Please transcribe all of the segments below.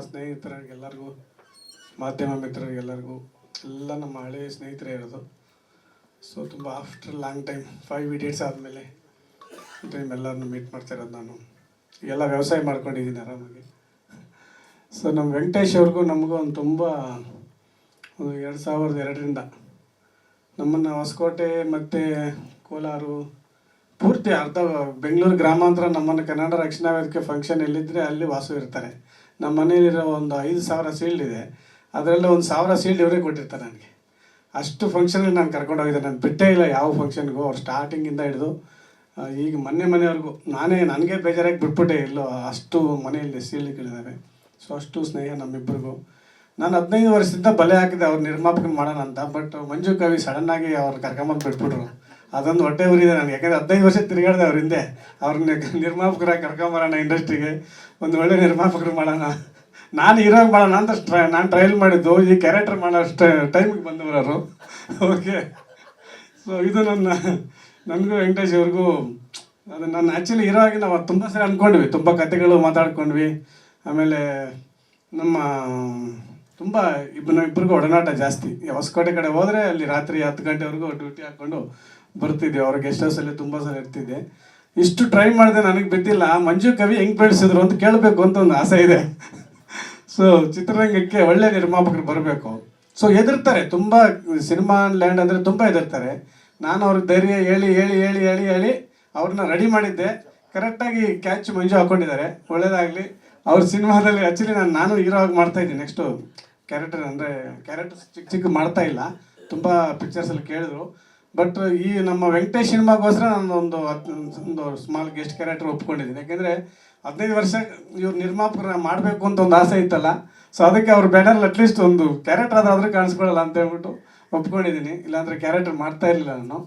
ಸ್ನೇಹಿತರಿಗೆಲ್ಲರಿಗೂ, ಮಾಧ್ಯಮ ಮಿತ್ರರಿಗೆಲ್ಲರಿಗೂ, ಎಲ್ಲ ನಮ್ಮ ಹಳೆಯ ಸ್ನೇಹಿತರೇ ಇರೋದು. ಸೊ ತುಂಬ after long time five idiots ಆದಮೇಲೆ ಟೈಮ್ ಎಲ್ಲರನ್ನೂ ಮೀಟ್ ಮಾಡ್ತಾ ಇರೋದು ನಾನು. ಎಲ್ಲ ವ್ಯವಸಾಯ ಮಾಡ್ಕೊಂಡಿದ್ದೀನಿ ಆರಾಮಾಗಿ. ಸೊ ನಮ್ಮ ವೆಂಕಟೇಶ್ ಅವ್ರಿಗೂ ನಮಗೂ ಒಂದು ತುಂಬ ಒಂದು ಎರಡು ಸಾವಿರದ ಎರಡರಿಂದ ನಮ್ಮನ್ನು ಹೊಸಕೋಟೆ ಮತ್ತು ಕೋಲಾರು ಪೂರ್ತಿ ಅರ್ಧ ಬೆಂಗಳೂರು ಗ್ರಾಮಾಂತರ, ನಮ್ಮನ್ನು ಕನ್ನಡ ರಕ್ಷಣಾ ವೇದಿಕೆ ಫಂಕ್ಷನ್ ಎಲ್ಲಿದ್ದರೆ ಅಲ್ಲಿ ವಾಸು ಇರ್ತಾರೆ. ನಮ್ಮ ಮನೇಲಿರೋ ಒಂದು ಐದು ಸಾವಿರ ಸೀಲ್ಡ್ ಇದೆ. ಅದರಲ್ಲೂ ಒಂದು ಸಾವಿರ ಸೀಲ್ಡ್ ಇವರೇ ಕೊಟ್ಟಿರ್ತಾರೆ ನನಗೆ. ಅಷ್ಟು ಫಂಕ್ಷನ್ಗೆ ನಾನು ಕರ್ಕೊಂಡು ಹೋಗಿದ್ದೆ. ನಾನು ಬಿಟ್ಟೇ ಇಲ್ಲ ಯಾವ ಫಂಕ್ಷನ್ಗೂ ಅವ್ರು ಸ್ಟಾರ್ಟಿಂಗಿಂದ ಹಿಡಿದು ಈಗ ಮೊನ್ನೆ ಮನೆಯವ್ರಿಗೂ, ನಾನೇ, ನನಗೆ ಬೇಜಾರಾಗಿ ಬಿಟ್ಬಿಟ್ಟೆ ಇಲ್ಲೋ ಅಷ್ಟು ಮನೆಯಲ್ಲಿ ಸೀಲ್ಡ್ಗಳಿದ್ದಾವೆ ಸೊ ಅಷ್ಟು ಸ್ನೇಹ ನಮ್ಮಿಬ್ಬರಿಗೂ. ನಾನು ಹದಿನೈದು ವರ್ಷದಿಂದ ಬಲೆ ಹಾಕಿದೆ, ಅವ್ರು ನಿರ್ಮಾಪಕನ ಮಾಡೋಣ ಅಂತ. ಬಟ್ ಮಂಜು ಕವಿ ಸಡನ್ನಾಗಿ ಅವ್ರು ಕರ್ಕೊಂಬಂದು ಬಿಟ್ಬಿಟ್ರು. ಅದೊಂದು ಹೊಟ್ಟೆ ಉರಿದೆ ನನಗೆ. ಯಾಕಂದರೆ ಹದಿನೈದು ವರ್ಷ ತಿರುಗಾಡಿದೆ ಅವ್ರ ಹಿಂದೆ. ಅವ್ರನ್ನ ನಿರ್ಮಾಪಕರಾಗಿ ಕರ್ಕೊಂಬರೋಣ ಇಂಡಸ್ಟ್ರಿಗೆ ಒಂದು ಒಳ್ಳೆ ನಿರ್ಮಾಪಕರು ಮಾಡೋಣ. ನಾನು ಹೀರೋಗಿ ಮಾಡೋಣ ಅಂತ ಟ್ರೈ, ನಾನು ಟ್ರಯಲ್ ಮಾಡಿದ್ದು. ಈ ಕ್ಯಾರೆಕ್ಟರ್ ಮಾಡೋ ಟೈಮಿಗೆ ಬಂದವರು ಓಕೆ ಸೊ ಇದು ನನ್ನ, ನನಗೂ ವೆಂಕಟೇಶ್ ಅವ್ರಿಗೂ ಅದು ನಾನು ಆ್ಯಕ್ಚುಲಿ ಹೀರೋ ಆಗಿ ನಾವು ತುಂಬ ಸರಿ ಅಂದ್ಕೊಂಡ್ವಿ ತುಂಬ ಕತೆಗಳು ಮಾತಾಡ್ಕೊಂಡ್ವಿ. ಆಮೇಲೆ ನಮ್ಮ ತುಂಬ ಇಬ್ಬನ ಇಬ್ಬರಿಗೂ ಒಡನಾಟ ಜಾಸ್ತಿ. ಹೊಸಕೋಟೆ ಕಡೆ ಹೋದರೆ ಅಲ್ಲಿ ರಾತ್ರಿ ಹತ್ತು ಗಂಟೆವರೆಗೂ ಡ್ಯೂಟಿ ಹಾಕ್ಕೊಂಡು ಬರ್ತಿದ್ದೆ. ಅವ್ರ ಗೆಸ್ಟ್ ಹೌಸಲ್ಲಿ ತುಂಬ ಸಲ ಇರ್ತಿದ್ದೆ. ಇಷ್ಟು ಟ್ರೈ ಮಾಡಿದೆ ನನಗೆ ಬಿದ್ದಿಲ್ಲ. ಮಂಜು ಕವಿ ಹೆಂಗೆ ಬೆಳೆಸಿದ್ರು ಅಂತ ಕೇಳಬೇಕು ಅಂತ ಒಂದು ಆಸೆ ಇದೆ. ಸೊ ಚಿತ್ರರಂಗಕ್ಕೆ ಒಳ್ಳೆ ನಿರ್ಮಾಪಕರು ಬರಬೇಕು. ಸೊ ಹೆದರ್ತಾರೆ. ತುಂಬ ಸಿನಿಮಾ ಲ್ಯಾಂಡ್ ಅಂದರೆ ತುಂಬ ಹೆದರ್ತಾರೆ. ನಾನು ಅವ್ರಿಗೆ ಧೈರ್ಯ ಹೇಳಿ ಹೇಳಿ ಹೇಳಿ ಹೇಳಿ ಹೇಳಿ ಅವ್ರನ್ನ ರೆಡಿ ಮಾಡಿದ್ದೆ. ಕರೆಕ್ಟಾಗಿ ಕ್ಯಾಚ್ ಮಂಜು ಹಾಕ್ಕೊಂಡಿದ್ದಾರೆ ಒಳ್ಳೇದಾಗಲಿ. ಅವ್ರ ಸಿನಿಮಾದಲ್ಲಿ ಆ್ಯಕ್ಚುಲಿ ನಾನು ನಾನು ಹೀರೋ ಆಗಿ ಮಾಡ್ತಾ ಇದ್ದೀನಿ. ನೆಕ್ಸ್ಟು ಕ್ಯಾರೆಕ್ಟರ್ ಅಂದರೆ ಕ್ಯಾರೆಕ್ಟರ್ಸ್ ಚಿಕ್ಕ ಚಿಕ್ಕ ಮಾಡ್ತಾ ಇಲ್ಲ. ತುಂಬ ಪಿಕ್ಚರ್ಸಲ್ಲಿ ಕೇಳಿದ್ರು. ಬಟ್ ಈ ನಮ್ಮ ವೆಂಕಟೇಶ್ ಸಿನಿಮಾಗೋಸ್ಕರ ನಾನು ಒಂದು ಒಂದು ಸ್ಮಾಲ್ ಗೆಸ್ಟ್ ಕ್ಯಾರೆಕ್ಟರ್ ಒಪ್ಕೊಂಡಿದ್ದೀನಿ. ಯಾಕೆಂದರೆ ಹದಿನೈದು ವರ್ಷ ಇವ್ರು ನಿರ್ಮಾಪಕರ ಮಾಡಬೇಕು ಅಂತ ಒಂದು ಆಸೆ ಇತ್ತಲ್ಲ. ಸೊ ಅದಕ್ಕೆ ಅವ್ರ ಬ್ಯಾನರ್ ಅಟ್ಲೀಸ್ಟ್ ಒಂದು ಕ್ಯಾರೆಕ್ಟರ್ ಅದಾದರೂ ಕಾಣಿಸ್ಕೊಳ್ಳಲ್ಲ ಅಂತ ಹೇಳ್ಬಿಟ್ಟು ಒಪ್ಕೊಂಡಿದ್ದೀನಿ. ಇಲ್ಲಾಂದರೆ ಕ್ಯಾರೆಕ್ಟರ್ ಮಾಡ್ತಾ ಇರಲಿಲ್ಲ ನಾನು.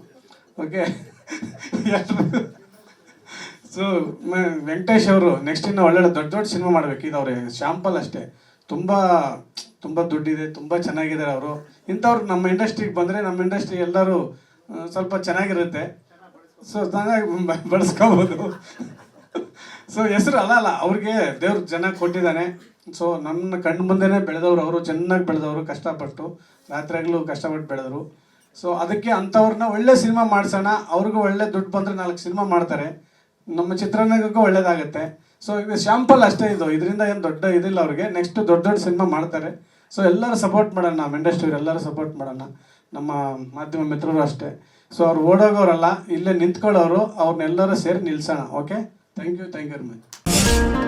ಓಕೆ ಸೊ ವೆಂಕಟೇಶ್ ಅವರು ನೆಕ್ಸ್ಟ್ ಇನ್ನು ಒಳ್ಳೊಳ್ಳೆ ದೊಡ್ಡ ದೊಡ್ಡ ಸಿನಿಮಾ ಮಾಡಬೇಕು. ಇದು ಅವ್ರಿಗೆ ಶಾಂಪಲ್ ಅಷ್ಟೇ. ತುಂಬ ತುಂಬ ದುಡ್ಡಿದೆ, ತುಂಬ ಚೆನ್ನಾಗಿದ್ದಾರೆ ಅವರು. ಇಂಥವ್ರು ನಮ್ಮ ಇಂಡಸ್ಟ್ರಿಗೆ ಬಂದರೆ ನಮ್ಮ ಇಂಡಸ್ಟ್ರಿ ಎಲ್ಲರೂ ಸ್ವಲ್ಪ ಚೆನ್ನಾಗಿರುತ್ತೆ. ಸೊ ಚೆನ್ನಾಗಿ ಬಳಸ್ಕೋಬೋದು. ಸೊ ಹೆಸರು ಅಲ್ಲ ಅಲ್ಲ, ಅವ್ರಿಗೆ ದೇವ್ರು ಚೆನ್ನಾಗಿ ಕೊಟ್ಟಿದ್ದಾನೆ. ಸೊ ನನ್ನ ಕಣ್ಣು ಮುಂದೆನೇ ಬೆಳೆದವರು ಅವರು, ಚೆನ್ನಾಗಿ ಬೆಳೆದವರು, ಕಷ್ಟಪಟ್ಟು. ರಾತ್ರಿಯಾಗಲೂ ಕಷ್ಟಪಟ್ಟು ಬೆಳೆದರು. ಸೊ ಅದಕ್ಕೆ ಅಂಥವ್ರನ್ನ ಒಳ್ಳೆ ಸಿನಿಮಾ ಮಾಡಿಸೋಣ, ಅವ್ರಿಗೂ ಒಳ್ಳೆ ದುಡ್ಡು ಬಂದರೆ ನಾಲ್ಕು ಸಿನಿಮಾ ಮಾಡ್ತಾರೆ. ನಮ್ಮ ಚಿತ್ರರಂಗಕ್ಕೂ ಒಳ್ಳೇದಾಗುತ್ತೆ. ಸೊ ಇದು ಶಾಂಪಲ್ ಅಷ್ಟೇ ಇದು. ಇದರಿಂದ ಏನು ದೊಡ್ಡ ಇದಿಲ್ಲ ಅವ್ರಿಗೆ. ನೆಕ್ಸ್ಟ್ ದೊಡ್ಡ ದೊಡ್ಡ ಸಿನಿಮಾ ಮಾಡ್ತಾರೆ. ಸೊ ಎಲ್ಲರೂ ಸಪೋರ್ಟ್ ಮಾಡೋಣ. ನಮ್ಮ ಇಂಡಸ್ಟ್ರಿ ಎಲ್ಲರೂ ಸಪೋರ್ಟ್ ಮಾಡೋಣ. ನಮ್ಮ ಮಾಧ್ಯಮ ಮಿತ್ರರು ಅಷ್ಟೇ. ಸೊ ಅವ್ರು ಓಡೋಗೋರಲ್ಲ, ಇಲ್ಲೇ ನಿಂತ್ಕೊಳ್ಳೋರು ಅವ್ರನ್ನೆಲ್ಲರೂ ಸೇರಿ ನಿಲ್ಸೋಣ. Okay thank you thank you very much